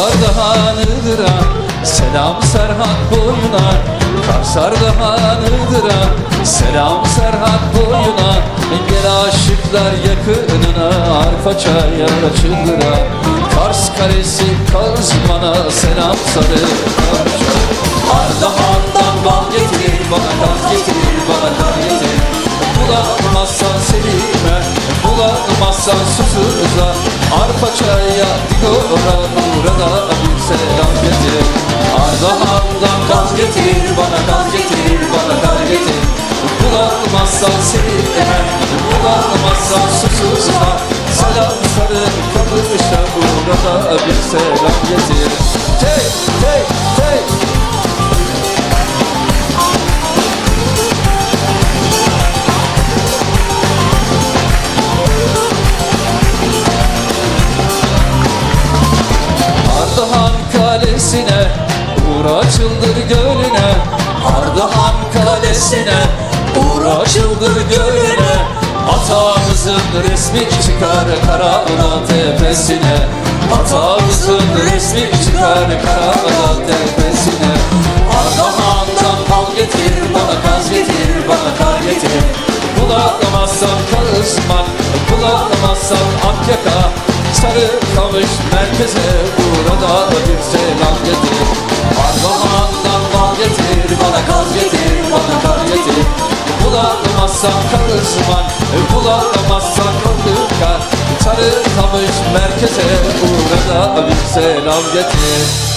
Ardahan'ıdır ha Selam Serhat boyuna. Kars Ardahan'ıdır ha Selam Serhat boyuna. Gel aşıklar yakınına Arpa çaya açılır ha Kars Kalesi Kazman'a Selam sarı. Karşa Ardahan'dan bal getir Bana kar getir Bana kar getir. Bulamazsan Selim'e Bulamazsan Susuz'a Arpa çaya Digora Ardahan'dan kaz getir Bana kaz getir Bana kar getir. Bulamazsan Selim'e Bulamazsan Susuz'a Selam sarı kalışa Burada bir selam getir Uğur açıldır gölüne Ardahan kalesine. Uğur açıldır gölüne Atamızın resmi çıkar Karaağlan tepesine. Atamızın resmi çıkar Karaağlan tepesine. Ardahan'dan bal getir Bana kaz getir Bana kar getir. Bulamazsan Kağızman Bulamazsan Akyaka Sarı kamış merkeze Burada bir selam getir. Ardahan'dan bal getir Bana kaz getir Bana kar getir. Bulamazsan Kağızman Bulamazsan Kırlıka Sarı kamış merkeze Burada bir selam getir